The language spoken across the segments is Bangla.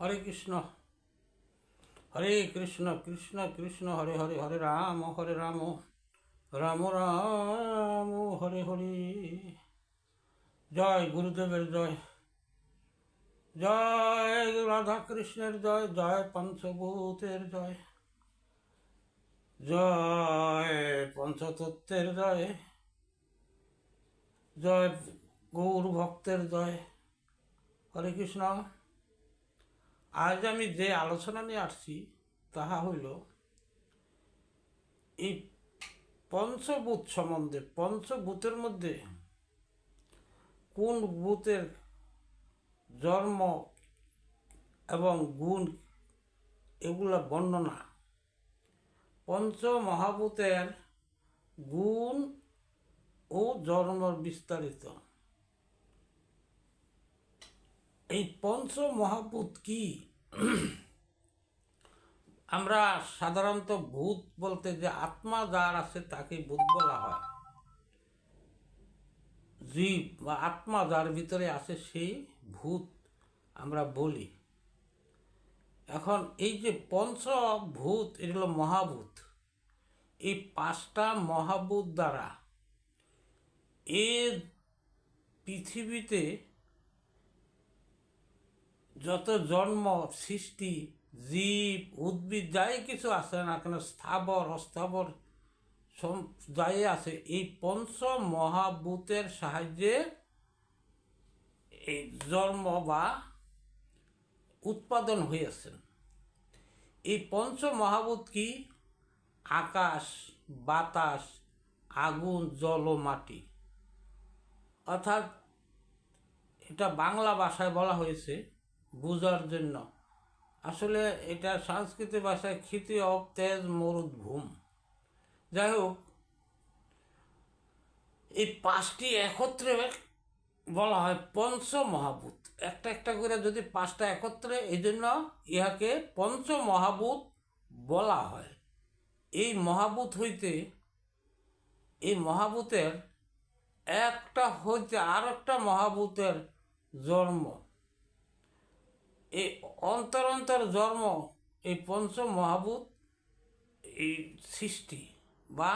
হরে কৃষ্ণ। হরে কৃষ্ণ কৃষ্ণ কৃষ্ণ, হরে হরে হরে রাম হরে রাম রাম রাম, হরে হরে। জয় গুরুদেবের জয়। জয় রাধা কৃষ্ণের জয় জয় পঞ্চভূতের জয়। জয় পঞ্চতত্ত্বের জয়। জয় গৌর ভক্তের জয়। হরে কৃষ্ণ। আজ আমি যে আলোচনা নিয়ে আসছি, তাহা হইল এই পঞ্চভূত সম্বন্ধে, পঞ্চভূতের মধ্যে কোন ভূতের জন্ম এবং গুণ এগুলা বর্ণনা? পঞ্চ মহাভূতের গুণ ও জন্ম বিস্তারিত। এই পঞ্চ মহাভূত কি? আমরা সাধারণত ভূত বলতে যে আত্মা যার আছে তাকে ভূত বলা হয়। জীব বা আত্মা যার ভিতরে আছে সেই ভূত আমরা বলি। এখন এই যে পঞ্চভূত এটা হলো মহাভূত। এই পাঁচটা মহাভূত দ্বারা এ পৃথিবীতে যত জন্ম, সৃষ্টি, জীব, উদ্ভিদ, যাই কিছু আছে না কেন, স্থাবর, অস্থাবর যাই আছে, এই পঞ্চ মহাভূতের সাহায্যে এই জন্ম বা উৎপাদন হয়েছেন এই পঞ্চ মহাভূত কি? আকাশ, বাতাস, আগুন, জল ও মাটি। অর্থাৎ এটা বাংলা ভাষায় বলা হয়েছে বোঝার জন্য। আসলে এটা সংস্কৃত ভাষায় ক্ষিতি অব তেজ মরুদ ভূম। যাই হোক, এই পাঁচটি একত্রে বলা হয় পঞ্চ মহাভূত একটা একটা করে যদি পাঁচটা একত্রে এই জন্য ইহাকে পঞ্চ মহাভূত বলা হয়। এই মহাভূত হইতে, এই মহাভূতের একটা হইতে আর একটা মহাভূতের জন্ম। এই অন্তর অন্তর জন্ম, এই পঞ্চ মহাভূত, এই সৃষ্টি বা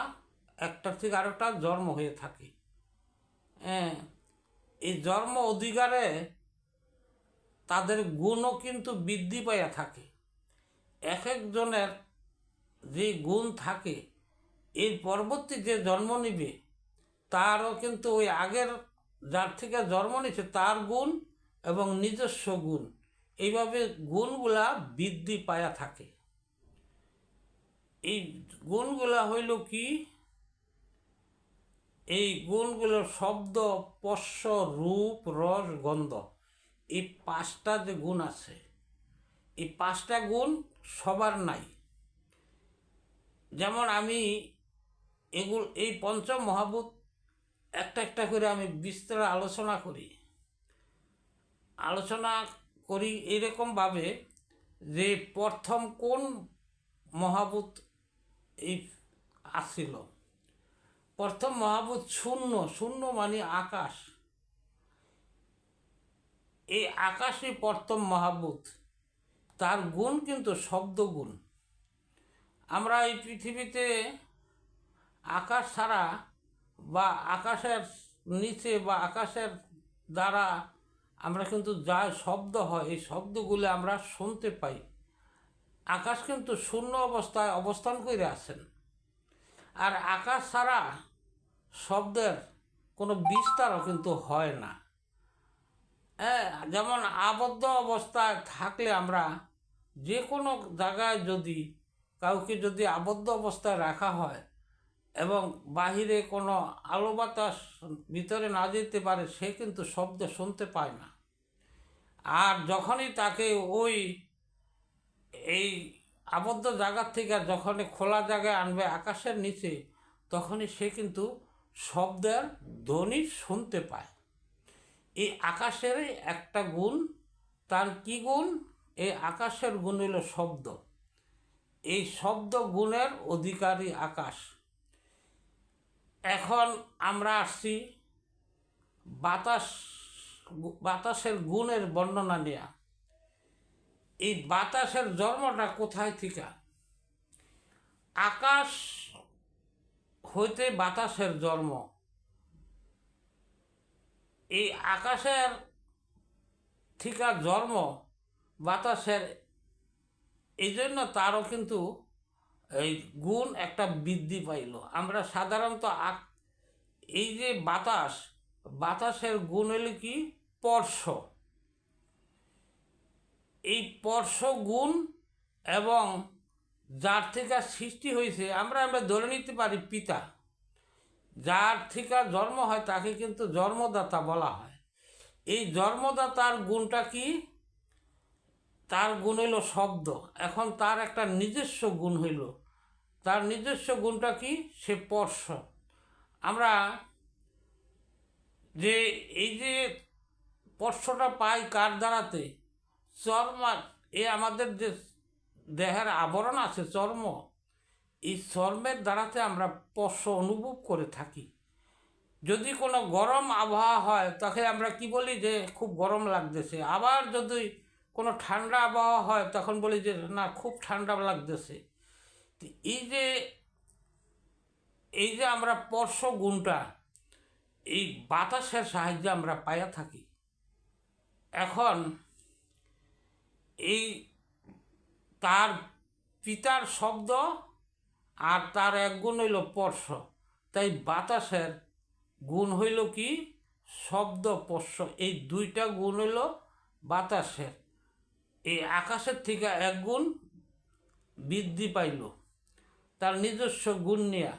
একটার থেকে আরেকটা জন্ম হয়ে থাকে। হ্যাঁ এই জন্ম অধিকারে তাদের গুণও কিন্তু বৃদ্ধি পাইয়া থাকে। এক একজনের যে গুণ থাকে, এর পরবর্তী যে জন্ম নিবে, তারও কিন্তু ওই আগের, যার থেকে জন্ম নিচ্ছে তার গুণ এবং নিজস্ব গুণ। এইভাবে গুণগুলা বৃদ্ধি পায়া থাকে। এই গুণগুলা হইল কি? এই গুণগুলো শব্দ স্পর্শ রূপ, রস, গন্ধ, এই পাঁচটা যে গুণ আছে, এই পাঁচটা গুণ সবার নাই। যেমন আমি এগুলো, এই পঞ্চম মহাভূত একটা একটা করে আমি বিস্তার আলোচনা করি। আলোচনা করি এরকমভাবে যে প্রথম কোন মহাভূত এই আসছিল প্রথম মহাভূত শূন্য শূন্য মানে আকাশ। এই আকাশই প্রথম মহাভূত। তার গুণ কিন্তু শব্দ গুণ। আমরা এই পৃথিবীতে আকাশ ছাড়া বা আকাশের নিচে বা আকাশের দ্বারা আমরা কিন্তু যা শব্দ হয়, এই শব্দগুলো আমরা শুনতে পাই। আকাশ কিন্তু শূন্য অবস্থায় অবস্থান করে আছেন। আর আকাশ ছাড়া শব্দের কোনো বিস্তারও কিন্তু হয় না। হ্যাঁ যেমন আবদ্ধ অবস্থায় থাকলে আমরা যে কোনো জায়গায় যদি কাউকে যদি আবদ্ধ অবস্থায় রাখা হয় এবং বাহিরে কোনো আলো বাতাস ভিতরে না যেতে পারে, সে কিন্তু শব্দ শুনতে পায় না। আর যখনই তাকে ওই, এই আবদ্ধ জায়গার থেকে যখনই খোলা জায়গায় আনবে আকাশের নিচে, তখনই সে কিন্তু শব্দের ধ্বনি শুনতে পায়। এই আকাশের একটা গুণ, তার কি গুণ? এই আকাশের গুণ হলো শব্দ। এই শব্দ গুণের অধিকারী আকাশ। এখন আমরা আসছি বাতাস বাতাসের গুণের বর্ণনা নেয়া। এই বাতাসের জন্মটা কোথায় থেকে? আকাশ হইতে বাতাসের জন্ম। এই আকাশের থিকা জন্ম বাতাসের, এই জন্য তারও কিন্তু এই গুণ একটা বৃদ্ধি পাইল। আমরা সাধারণত এই যে বাতাস, বাতাসের গুণ হলো কি? স্পর্শ। এই স্পর্শ গুণ এবং যার থেকে সৃষ্টি হয়েছে, আমরা আমরা ধরে নিতে পারি পিতা। যার থেকে জন্ম হয়, তাকে কিন্তু জন্মদাতা বলা হয়। এই জন্মদাতার গুণটা কি? তার গুণ হইল শব্দ। এখন তার একটা নিজস্ব গুণ হইল। তার নিজস্ব গুণটা কি? সে স্পর্শ। আমরা যে, এই যে স্পর্শটা পাই কার দ্বারাতে? চর্ম, এ আমাদের যে দেহের আবরণ আছে, চর্ম, এই চর্মের দ্বারাতে আমরা স্পর্শ অনুভব করে থাকি। যদি কোনো গরম আবহাওয়া হয়, তাকে আমরা কি বলি যে খুব গরম লাগতেছে। আবার যদি কোনো ঠান্ডা আবহাওয়া হয়, তখন বলি যে না, খুব ঠান্ডা লাগতেছে। এই যে এই যে আমরা স্পর্শ গুণটা, এই বাতাসের সাহায্যে আমরা পাইয়া থাকি। এখন এই তার পিতার শব্দ আর তার এক গুণ হইল স্পর্শ। তাই বাতাসের গুণ হইল কি? শব্দ, স্পর্শ। এই দুইটা গুণ হইল বাতাসের। এই আকাশের থেকে এক গুণ বৃদ্ধি পাইল। তার নিজস্ব গুণ নিয়ে।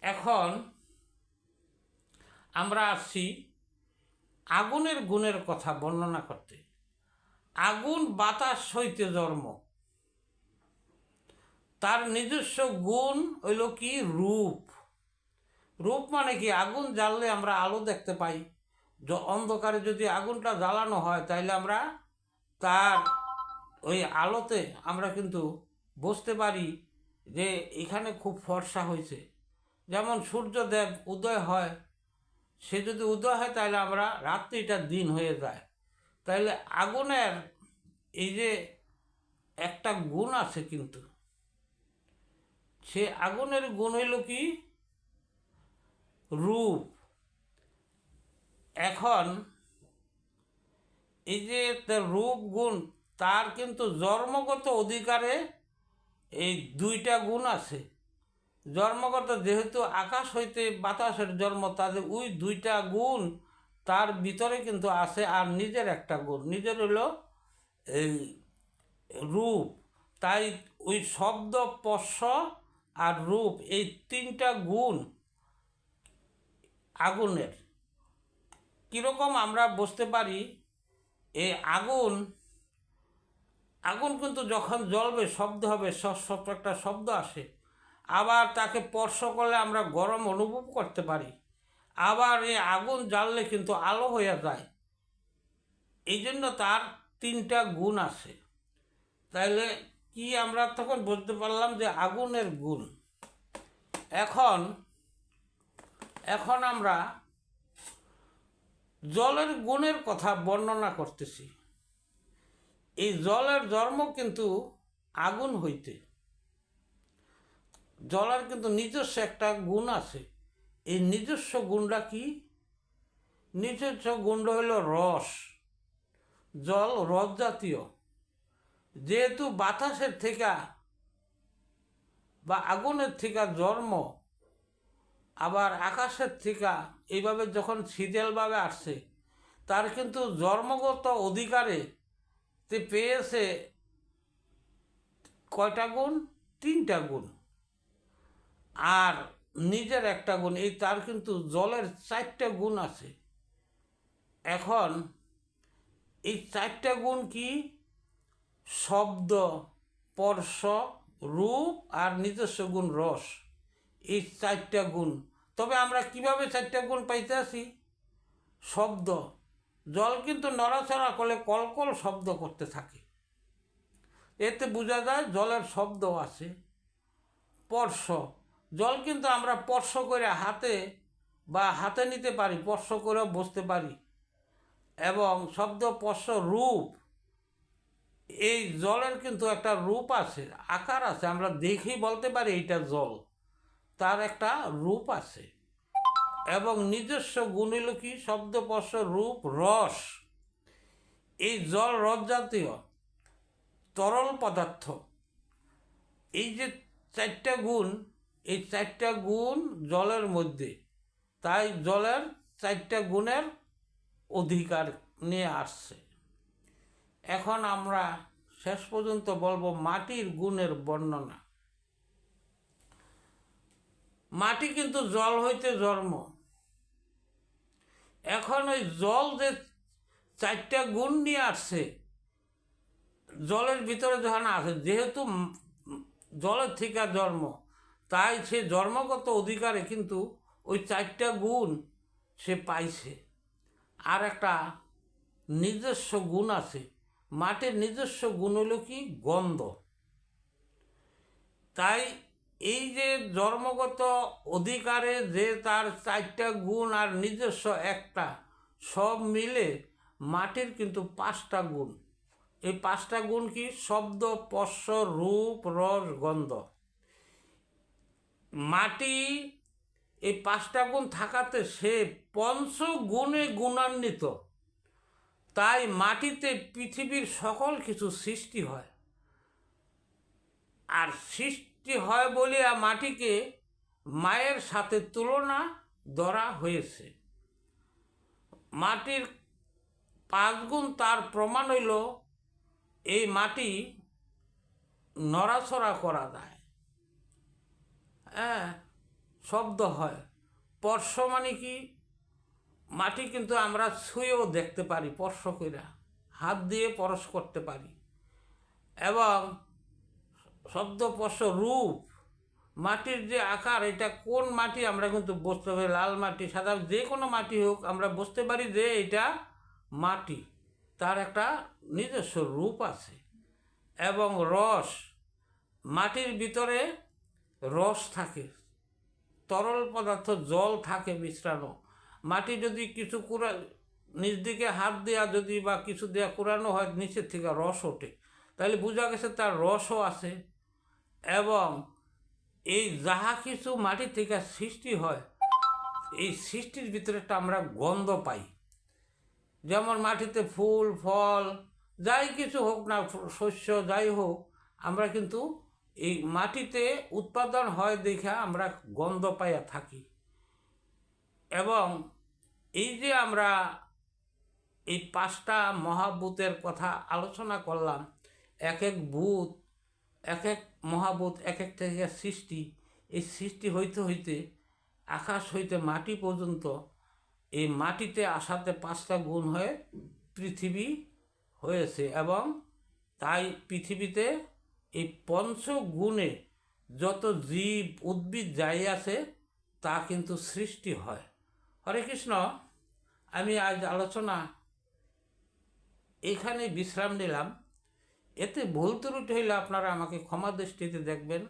এখন আমরা আসছি আগুনের গুণের কথা বর্ণনা করতে। আগুন বাতাস হইতে জন্ম তার নিজস্ব গুণ হইল কি? রূপ। রূপ মানে কি? আগুন জ্বাললে আমরা আলো দেখতে পাই। অন্ধকারে যদি আগুনটা জ্বালানো হয়, তাইলে আমরা তার ওই আলোতে আমরা কিন্তু বুঝতে পারি যে এখানে খুব ফর্সা হয়েছে যেমন সূর্যদেব উদয় হয় সে যদি উদয় হয়, তাহলে আমরা রাত্রিটা দিন হয়ে যায়। তাহলে আগুনের এই যে একটা গুণ আছে কিন্তু। সে আগুনের গুণ হইল কি? রূপ। এখন এই যে রূপ গুণ, তার কিন্তু জন্মগত অধিকারে এই দুইটা গুণ আছে। জন্মগত যেহেতু আকাশ হইতে বাতাসের জন্ম, তাদের ওই দুইটা গুণ তার ভিতরে কিন্তু আছে আর নিজের একটা গুণ। নিজের হলো এই রূপ। তাই ওই শব্দ স্পর্শ আর রূপ এই তিনটা গুণ আগুনের। কীরকম আমরা বুঝতে পারি এই আগুন আগুন কিন্তু যখন জ্বলবে, শব্দ হবে সব একটা শব্দ আসে। আবার তাকে স্পর্শ করলে আমরা গরম অনুভব করতে পারি। আবার এই আগুন জ্বাললে কিন্তু আলো হয়ে যায়। এই জন্য তার তিনটা গুণ আছে। তাইলে কি আমরা তখন বুঝতে পারলাম যে আগুনের গুণ? এখন এখন আমরা জলের গুণের কথা বর্ণনা করতেছি। এই জলের জন্ম কিন্তু আগুন হইতে। জলের কিন্তু নিজস্ব একটা গুণ আছে। এই নিজস্ব গুণটা কি? নিজস্ব গুণটা হইল রস। জল রস জাতীয়। যেহেতু বাতাসের থেকে বা আগুনের থেকে জন্ম, আবার আকাশের থেকে এইভাবে যখন শীতলভাবে আসছে, তার কিন্তু জন্মগত অধিকারে তে পেয়েছে কয়টা গুণ? তিনটা গুণ। আর নিজের একটা গুণ, এই তার কিন্তু জলের চারটা গুণ আছে। এখন এই চারটা গুণ কি? শব্দ, স্পর্শ, রূপ আর নিজস্ব গুণ, রস। এই চারটা গুণ। তবে আমরা কীভাবে চারটা গুণ পাইতে আসি? শব্দ। জল কিন্তু নড়াচড়া করলে কলকল শব্দ করতে থাকে। এতে বোঝা যায় জলের শব্দ আছে। স্পর্শ। জল কিন্তু আমরা স্পর্শ করে হাতে বা হাতে নিতে পারি, স্পর্শ করেও বসতে পারি। এবং শব্দ স্পর্শ রূপ, এই জলের কিন্তু একটা রূপ আছে, আকার আছে। আমরা দেখেই বলতে পারি এইটা জল, তার একটা রূপ আছে। এবং নিজস্ব গুণ হলো কি শব্দপর্শ রূপ, রস, এই জল রস জাতীয় তরল পদার্থ, এই যে চারটা গুণ এই চারটা গুণ জলের মধ্যে। তাই জলের চারটা গুণের অধিকার নিয়ে আসছে। এখন আমরা শেষ পর্যন্ত বলব মাটির গুণের বর্ণনা। মাটি কিন্তু জল হইতে জন্ম। এখন ওই জল যে চারটা গুণ নিয়ে আসছে, জলের ভিতরে যখন আছে যেহেতু জলের থেকে জন্ম তাই সে জন্মগত অধিকারে কিন্তু ওই চারটা গুণ সে পাইছে। আর একটা নিজস্ব গুণ আছে। মাটির নিজস্ব গুণ হলো কি? গন্ধ। তাই এই যে জন্মগত অধিকারে যে তার চারটা গুণ আর নিজস্ব একটা সব মিলে মাটির কিন্তু পাঁচটা গুণ। এই পাঁচটা গুণ কি? শব্দ স্পর্শ রূপ, রস, গন্ধ। মাটি এই পাঁচটা গুণ থাকাতে সে পঞ্চ গুণে গুণান্বিত। তাই মাটিতে পৃথিবীর সকল কিছু সৃষ্টি হয়। আর সৃষ্টি হয় বলিয়া মাটিকে মায়ের সাথে তুলনা ধরা হয়েছে। মাটির পাঁচ গুণ তার প্রমাণ হইল, এই মাটি নড়াচড়া করা যায়। হ্যাঁ শব্দ হয়। স্পর্শ মানে কি? মাটি কিন্তু আমরা ছুঁয়েও দেখতে পারি, স্পর্শ কইরা। হাত দিয়ে পরশ করতে পারি। এবং শব্দ, স্পর্শ, রূপ, মাটির যে আকার, এটা কোন মাটি আমরা কিন্তু বুঝতে পারি, লাল মাটি, সাদা, যে কোনো মাটি হোক, আমরা বুঝতে পারি যে এটা মাটি। তার একটা নিজস্ব রূপ আছে। এবং রস, মাটির ভিতরে রস থাকে, তরল পদার্থ, জল থাকে মিশ্রানো। মাটি যদি কিছু কুড়া, নিচ দিকে হাত দেওয়া যদি বা কিছু দেওয়া কুড়ানো হয়, নিচের থেকে রস ওঠে। তাহলে বোঝা গেছে তার রসও আছে এবং এই যাহা কিছু মাটি থেকে সৃষ্টি হয়, এই সৃষ্টির ভিতরে একটা আমরা গন্ধ পাই। যেমন মাটিতে ফুল, ফল, যাই কিছু হোক না, শস্য, যাই হোক, আমরা কিন্তু এই মাটিতে উৎপাদন হয় দেখে আমরা গন্ধ পাইয়া থাকি। এবং এই যে আমরা এই পাঁচটা মহাভূতের কথা আলোচনা করলাম, এক এক ভূত, এক এক মহাভূত, এক এক থেকে সৃষ্টি, এই সৃষ্টি হইতে হইতে, আকাশ হইতে মাটি পর্যন্ত এই মাটিতে আসাতে পাঁচটা গুণ হয়ে পৃথিবী হয়েছে এবং তাই পৃথিবীতে এই পঞ্চ গুণে যত জীব উদ্ভিদ যাই আছে তা কিন্তু সৃষ্টি হয়। হরে কৃষ্ণ, আমি আজ আলোচনা এখানে বিশ্রাম নিলাম। এতে ভুল ত্রুটি হইলে আপনারা আমাকে ক্ষমা দৃষ্টিতে দেখবেন।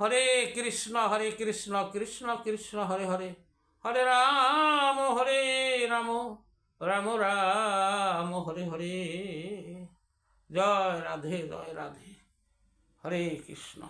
হরে কৃষ্ণ হরে কৃষ্ণ কৃষ্ণ কৃষ্ণ, হরে হরে। হরে রাম হরে রাম রাম রাম, হরে হরে। জয় রাধে জয় রাধে। হরে কৃষ্ণ।